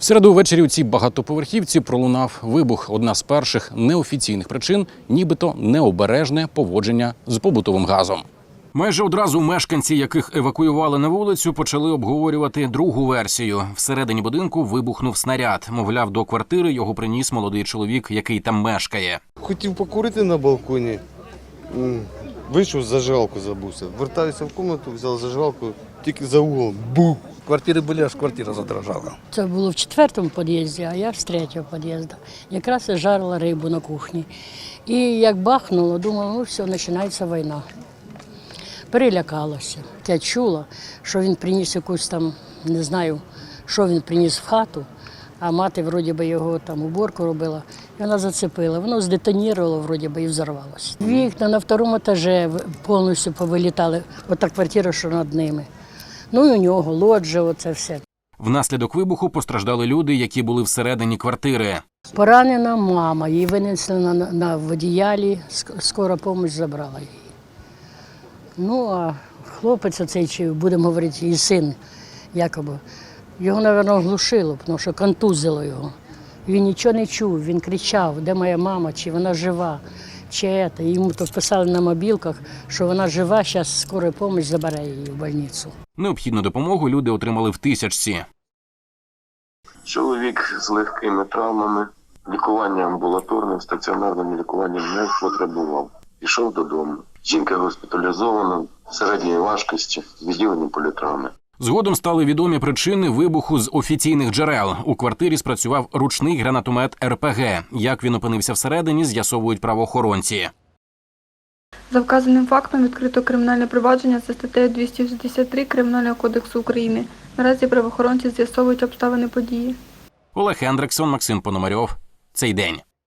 В середу ввечері у цій багатоповерхівці пролунав вибух. Одна з перших неофіційних причин, нібито необережне поводження з побутовим газом. Майже одразу мешканці, яких евакуювали на вулицю, почали обговорювати другу версію. Всередині будинку вибухнув снаряд. Мовляв, до квартири його приніс молодий чоловік, який там мешкає. Хотів покурити на балконі. Вийшов, зажигалку забувся. Вертаюся в кімнату, взяв зажигалку, тільки за углом. Бух! Квартири були, аж квартира задрожала. Це було в четвертому під'їзді, а я з третього під'їзду. Якраз я жарила рибу на кухні. І як бахнуло, думала, ну все, починається війна. Перелякалася. Я чула, що він приніс якусь там, не знаю, що він приніс в хату, а мати вроді би його там уборку робила, і вона зацепила. Воно здетонірувало, вроді би, і взорвалося. Вікна на второму етажі повністю повилітали. Ота квартира, що над ними. Ну і у нього лоджія, оце все. Внаслідок вибуху постраждали люди, які були всередині квартири. Поранена мама, її винесли на, на водіялі, ск- скора допомога забрала її. Ну, а хлопець оцей, чи будемо говорити, і син, якоби, його, мабуть, глушило, тому що контузило його. Він нічого не чув, він кричав, де моя мама, чи вона жива, чи це. Йому то писали на мобілках, що вона жива, зараз скора допомога забере її в больницю. Необхідну допомогу люди отримали в тисячці. Чоловік з легкими травмами, лікування амбулаторним, стаціонарним лікуванням не потребував. Пішов додому. Жінка госпіталізована середньої важкості, відділення політравми. Згодом стали відомі причини вибуху з офіційних джерел. У квартирі спрацював ручний гранатомет РПГ. Як він опинився всередині, з'ясовують правоохоронці. За вказаним фактом відкрито кримінальне провадження за статтею 263 Кримінального кодексу України. Наразі правоохоронці з'ясовують обставини події. Олег Хендриксон, Максим Пономарьов. Цей день.